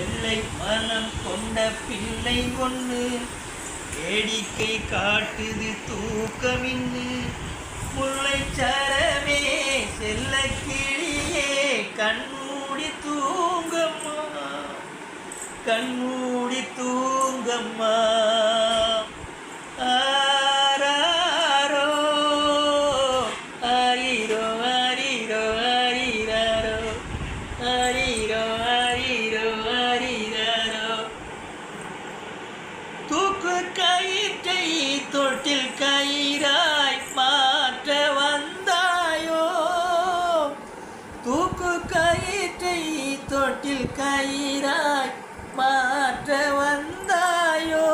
வெள்ளை மனம் கொண்ட பிள்ளை ஒன்று வேடிக்கை காட்டுது தூக்கமின்னு. முல்லை சரமே செல்ல கிளியே கண்மூடி தூங்கம்மா. கண்மூடி தூங்கம்மா. ஆராரோ ஆரிரோ ஆரிரோ ஆரிராரோ ஆரிரோ மூக்கு கயிற்றை தொட்டில் கயிறாய் மாற்ற வந்தாயோ? தூக்கு கயிற்றை தொட்டில் கயிறாய் மாற்ற வந்தாயோ?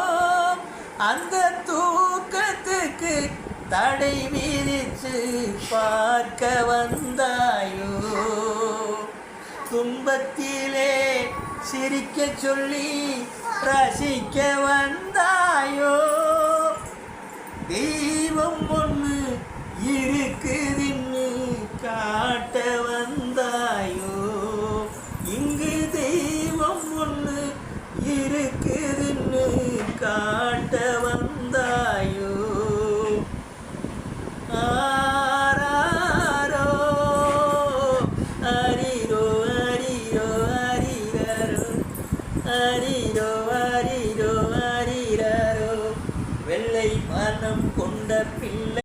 அந்த தூக்கத்துக்கு தடை விதிச்சு பார்க்க வந்தாயோ? துன்பத்திலே சிரிக்க சொல்லி ரசிக்க வந்தாய்? தெய்வம் ஒன்று இருக்குதுன்னு காட்ட வந்தாயோ? இங்கு தெய்வம் ஒன்று இருக்குதுன்னு காட்ட வந்தாயோ? ஆராரோ? அரிரோ அரிரோ அரிரோ அரிரோ. பிள்ளை மனம் கொண்ட பிள்ளை.